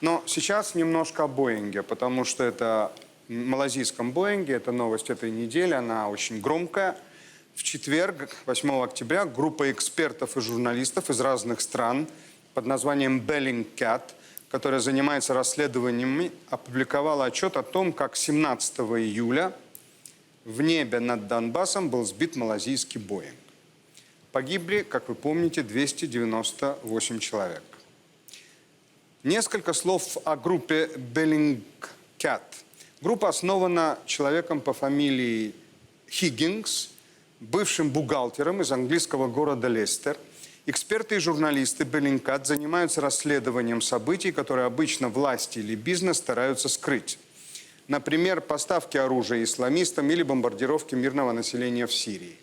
Но сейчас немножко о Боинге, потому что это малазийском Боинге, это новость этой недели, она очень громкая. В четверг, 8 октября, группа экспертов и журналистов из разных стран под названием Bellingcat, которая занимается расследованиями, опубликовала отчет о том, как 17 июля в небе над Донбассом был сбит малазийский Боинг. Погибли, как вы помните, 298 человек. Несколько слов о группе Bellingcat. Группа основана человеком по фамилии Хиггингс, бывшим бухгалтером из английского города Лестер. Эксперты и журналисты Bellingcat занимаются расследованием событий, которые обычно власти или бизнес стараются скрыть. Например, поставки оружия исламистам или бомбардировки мирного населения в Сирии.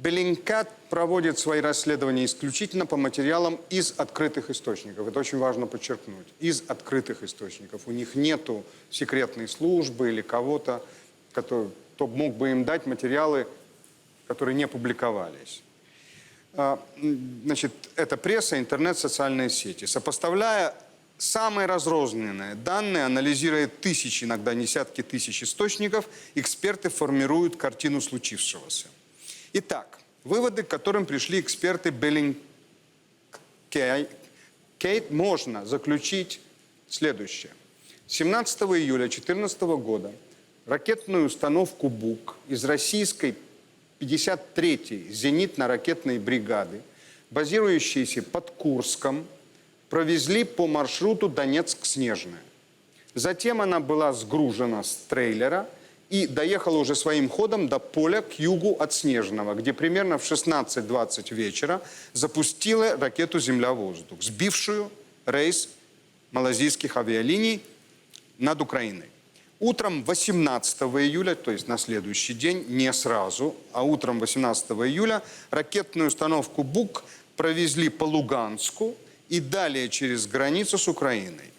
Беллингкат проводит свои расследования исключительно по материалам из открытых источников. Это очень важно подчеркнуть. Из открытых источников. У них нету секретной службы или кого-то, кто мог бы им дать материалы, которые не публиковались. А, Значит, это пресса, интернет, социальные сети. Сопоставляя самые разрозненные данные, анализируя тысячи, иногда десятки тысяч источников, эксперты формируют картину случившегося. Итак, выводы, к которым пришли эксперты Кейт, можно заключить следующее. 17 июля 2014 года ракетную установку «Бук» из российской 53-й зенитно-ракетной бригады, базирующейся под Курском, провезли по маршруту Донецк-Снежная. Затем она была сгружена с трейлера и доехала уже своим ходом до поля к югу от Снежного, где примерно в 16.20 вечера запустила ракету «Земля-воздух», сбившую рейс малазийских авиалиний над Украиной. Утром 18 июля, то есть на следующий день, не сразу, а утром 18 июля ракетную установку «Бук» провезли по Луганску и далее через границу с Украиной.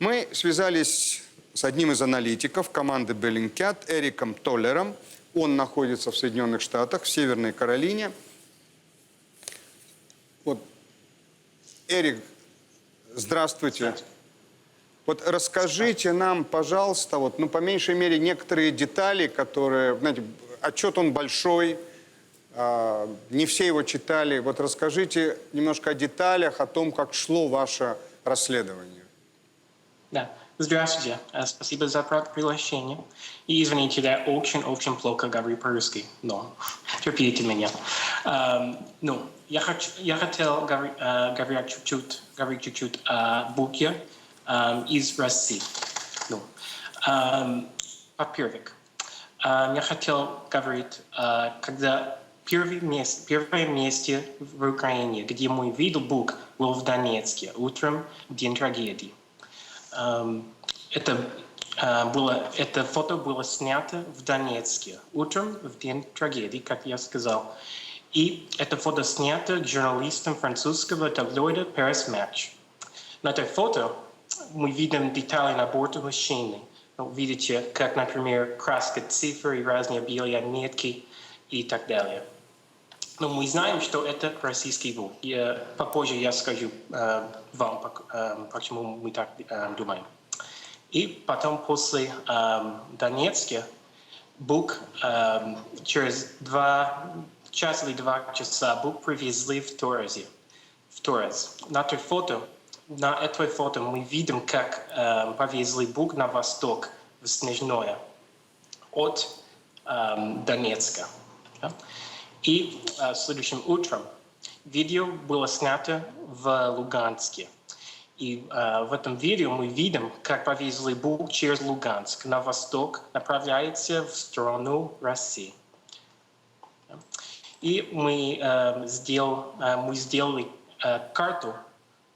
Мы связались с одним из аналитиков команды Bellingcat, Эриком Толлером. Он находится в Соединенных Штатах, в Северной Каролине. Вот, Эрик, здравствуйте. Вот расскажите нам, пожалуйста, вот, ну, по меньшей мере, некоторые детали, которые, знаете, отчет он большой, а, не все его читали. Вот расскажите немножко о деталях, о том, как шло ваше расследование. Да. Здравствуйте. Э, Спасибо за приглашение. И извините, я очень-очень плохо говорю по-русски, но терпите меня. Эм, ну, я, хочу, я хотел говори- э, говорить чуть-чуть, говорить чуть-чуть о Буке эм, из России. Ну, эм, во-первых, я хотел говорить, э, когда первое место в Украине, где мой видел Бук, был в Донецке, утром, в день трагедии. Эм, Это э, было, это фото было снято в Донецке утром в день трагедии, как я сказал. И это фото снято журналистом французского таблоида Paris Match. На этом фото мы видим детали на борту машины. Ну, Видите, как, например, краска цифр и разные белые метки и так далее. Но мы знаем, что это российский ВУ. Я, попозже я скажу э, вам, э, почему мы так э, думаем. И потом после э, Донецка Бук э, через два час или два часа Бук привезли в Торезе. В Торез. На этой фото, на этой фото мы видим, как э, повезли Бук на восток, в Снежное, от э, Донецка. Да? И э, следующим утром видео было снято в Луганске. И э, в этом видео мы видим, как повезли Бук через Луганск на восток, направляется в сторону России. И мы, э, сделал, э, мы сделали э, карту,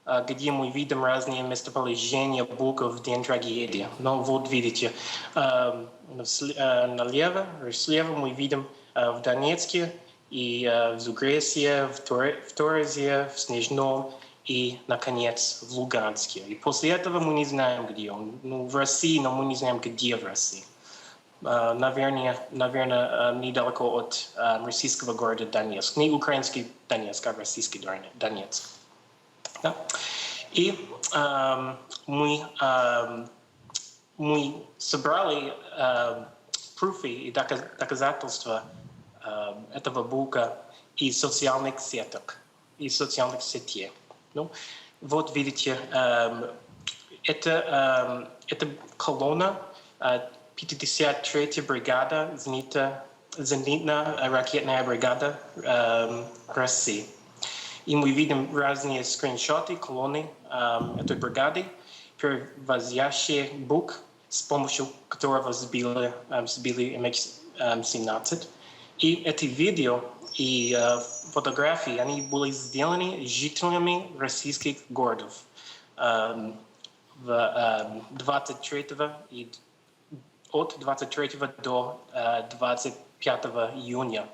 э, где мы видим разные местоположения Бука в день трагедии. Но вот видите, э, э, налево, слева мы видим э, в Донецке и э, в Зугрессе, в, Торе- в Торезе, в Снежном и, наконец, в Луганске. И после этого мы не знаем, где он. Ну, в России, но мы не знаем, где в России. Э, наверное, наверное, э, недалеко от э, российского города Донецк. Не украинский Донецк, а российский Дон- Донецк. Да? И эм, мы, эм, мы собрали эм, пруфы и дока- доказательства этого бука из социальных сеток, из социальных сетей. Ну, вот видите, эм, это, эм, это колонна э, 53-я бригада, зенита, зенитно-ракетная бригада эм, России. И мы видим разные скриншоты колонны эм, этой бригады, перевозящие бук, с помощью которого сбили, эм, сбили MX-17. И эти видео и э, фотографии, они были сделаны жителями российских городов. Эм, в эм, 23 и от 23 до э, 25 июня,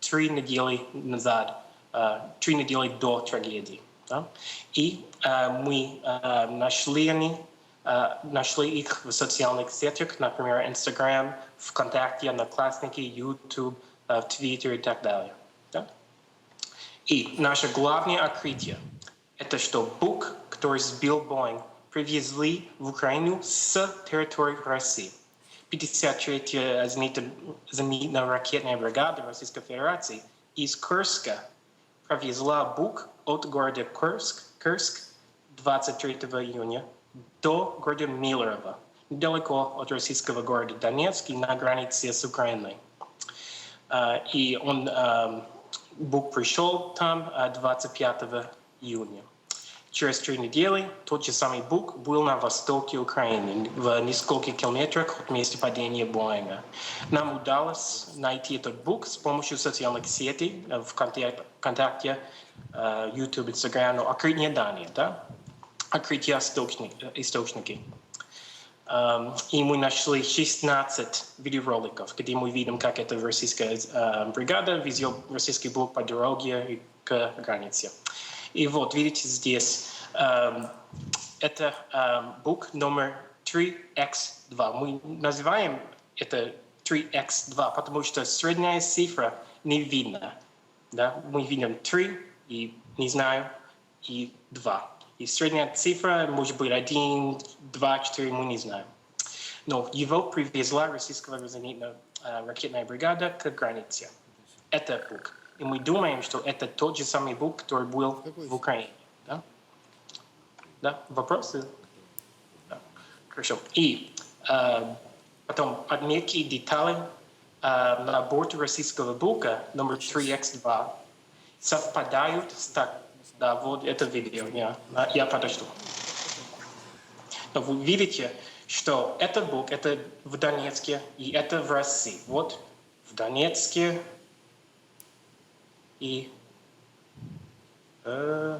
три недели назад, э, три недели до трагедии. да. И э, мы э, нашли, они, э, нашли их в социальных сетях, например, Instagram, ВКонтакте, Одноклассники, YouTube, э, в Твиттере и так далее. да. И наше главное открытие – это что Бук, который сбил Боинг, привезли в Украину с территории России. 53-я зенитно- зенитно-ракетная бригада Российской Федерации из Курска провезла Бук от города Курск, Курск 23 июня до города Миллерово, недалеко от российского города Донецк и на границе с Украиной. А, И он, эм, Бук пришел там а, 25 июня. Через три недели тот же самый Бук был на востоке Украины, в нескольких километрах от места падения Боинга. Нам удалось найти этот Бук с помощью социальных сетей, э, ВКонтакте, ВКонтакте, э, YouTube, Instagram, но открытие данные, да? Открытие источник- э, источники. Эм, И мы нашли 16 видеороликов, где мы видим, как эта российская э, бригада везет российский блок по дороге к границе. И вот, видите здесь, эм, это эм, бук номер 3x2. Мы называем это 3x2, потому что средняя цифра не видно. Да? Мы видим 3 и, не знаю, и 2. И средняя цифра может быть 1, 2, 4, мы не знаем. Но его привезла российская зенитно-ракетная бригада к границе. Это бук. И мы думаем, что это тот же самый бук, который был в Украине. Да? Да? Вопросы? Да. Хорошо. И э, потом отметки и детали э, на борту российского бука номер 3x2 совпадают с так. Да, вот это видео. Я, я подожду. Но вы видите, что этот бук, это в Донецке, и это в России. Вот в Донецке и э,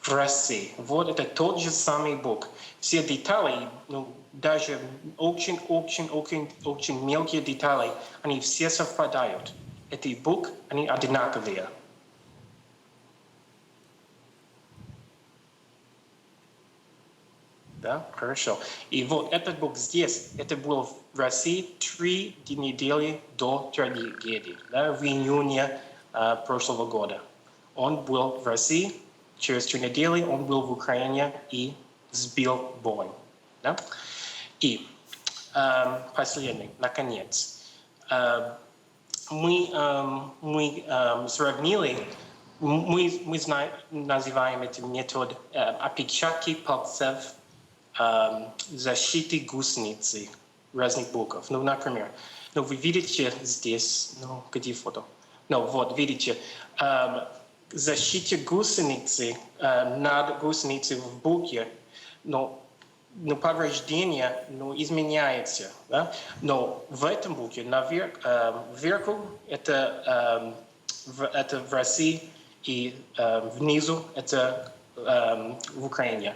в России. Вот это тот же самый бук. Все детали, ну, даже очень-очень-очень очень мелкие детали, они все совпадают. Эти бук, они одинаковые. Да, хорошо. И вот этот бук здесь, это было в России три недели до трагедии, да, в июне э, прошлого года. Он был в России, через три недели он был в Украине и сбил Боинг. Да? И эм, последний, наконец. Э, мы, эм, мы эм, сравнили, мы, мы знаем, называем это метод э, опечатки пальцев защиты гусеницы разных букв. Ну, например, ну, вы видите здесь, ну, где фото? Ну, вот, видите, эм, защита гусеницы э, над гусеницей в букве, но но повреждение ну, изменяется. Да? Но в этом буке наверх, э, вверху это, э, в, это в России и э, внизу это э, в Украине.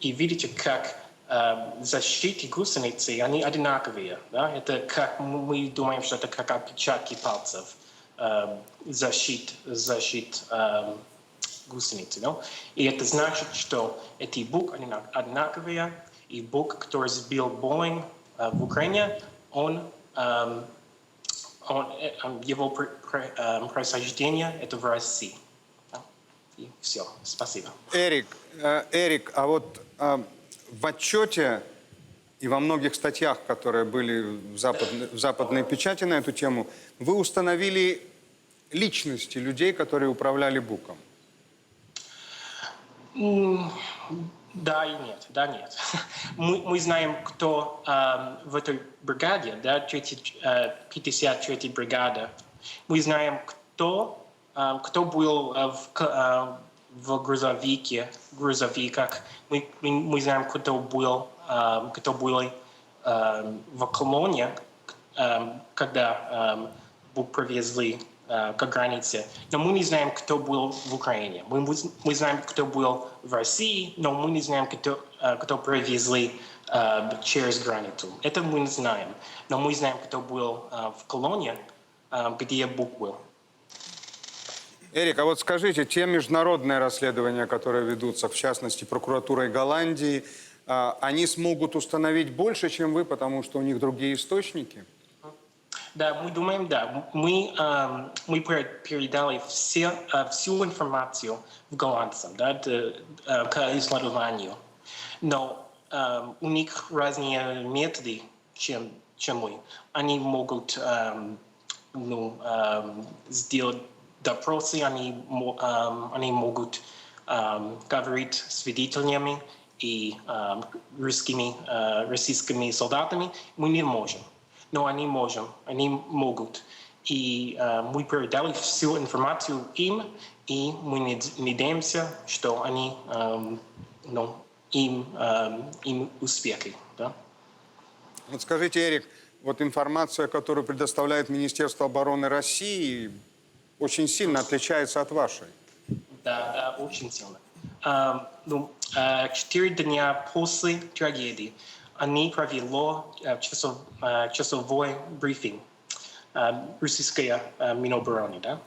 И видите, как э, защиты гусеницы, они одинаковые. Да? Это как мы думаем, что это как отпечатки пальцев. Э, защит, защит э, гусеницы. No? И это значит, что эти бук они одинаковые, и бук, который сбил Боинг э, в Украине, он, эм, он, э, его пр- пр- эм, происхождение это в России. И все. Спасибо. Эрик, э, Эрик, а вот э, в отчете и во многих статьях, которые были в западной, в западной печати на эту тему, вы установили личности людей, которые управляли БУКом. Да и нет, да нет. Мы, мы знаем, кто эм, в этой бригаде, да, 30, э, 53-й бригада. Мы знаем, кто, кто был э, в, э, в грузовике, грузовиках. Мы, мы, знаем, кто был, кто были эм, в колонне, эм, когда был привезли э, к границе. Но мы не знаем, кто был в Украине. Мы, мы знаем, кто был в России, но мы не знаем, кто, кто привезли через границу. Это мы не знаем. Но мы знаем, кто был в колонии, где Бук был. Эрик, а вот скажите, те международные расследования, которые ведутся, в частности, прокуратурой Голландии, а, они смогут установить больше, чем вы, потому что у них другие источники? Да, мы думаем, да. Мы, эм, мы пер- передали все, э, всю информацию в голландцам, да, д- к исследованию. Но у них разные методы, чем, чем мы. Они могут ну, сделать допросы, они, они могут говорить свидетелями и русскими, российскими солдатами. Мы не можем но они можем, они могут. И мы передали всю информацию им, и мы над- надеемся, что они, ну, им, им успехи. Да? Вот скажите, Эрик, вот информация, которую предоставляет Министерство обороны России, очень сильно отличается от вашей. Да, да, очень сильно. Эм, ну, э, четыре дня после трагедии они провели э, часов, э, часовой брифинг российская э, Минобороны. Да?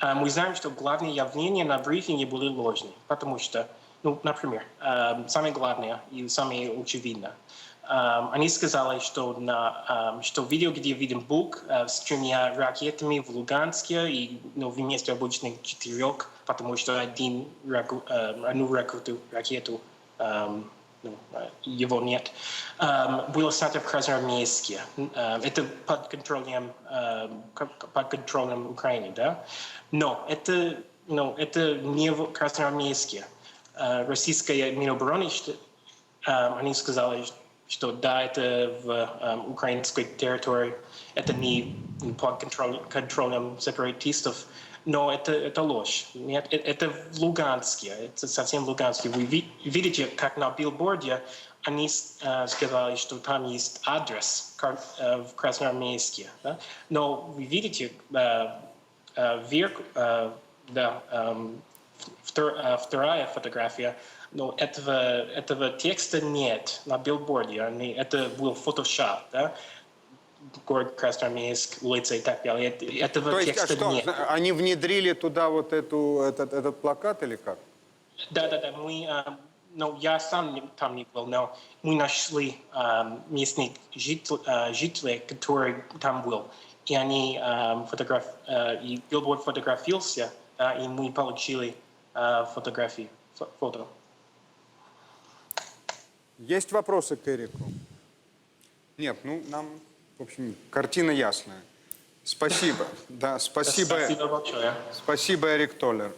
Э, Мы знаем, что главные явления на брифинге были ложные, потому что, ну, например, э, самое главное и самое очевидное, э, они сказали, что, на, э, что видео, где виден Бук э, с тремя ракетами в Луганске и ну, вместо обычных четырех, потому что один, одну ракету, ракету эм, ну, э, его нет, эм, было снято в Красноармейске. Это под контролем, эм, под контролем Украины, да? Но это, ну, это не в Красноармейске. Э, Российская Минобороны, что- эм, они сказали, что да, это в эм, украинской территории, это не под контроль- контролем сепаратистов, но это, это ложь. Нет, э- это в Луганске, это совсем в Луганске. Вы ви- видите, как на билборде они э, сказали, что там есть адрес кар- э, в Красноармейске. Да? Но вы видите, э, э, вверх, э, да, эм, втор- э, вторая фотография, но этого, этого текста нет на билборде. Они, это был фотошоп, да? город Красноармейск, улица и так далее. Это- Этого То есть, а текста что, нет. они внедрили туда вот эту, этот, этот плакат или как? Да, да, да. Мы, э, ну, я сам там не был, но мы нашли э, местных житель- э, жителей, которые там был. И они э, фотограф, э, и билборд фотографировался, да, и мы получили э, фотографии, фо- фото. Есть вопросы к Эрику? Нет, ну нам, в общем, картина ясная. Спасибо. Да, спасибо. Спасибо большое. Спасибо, Эрик Толлер.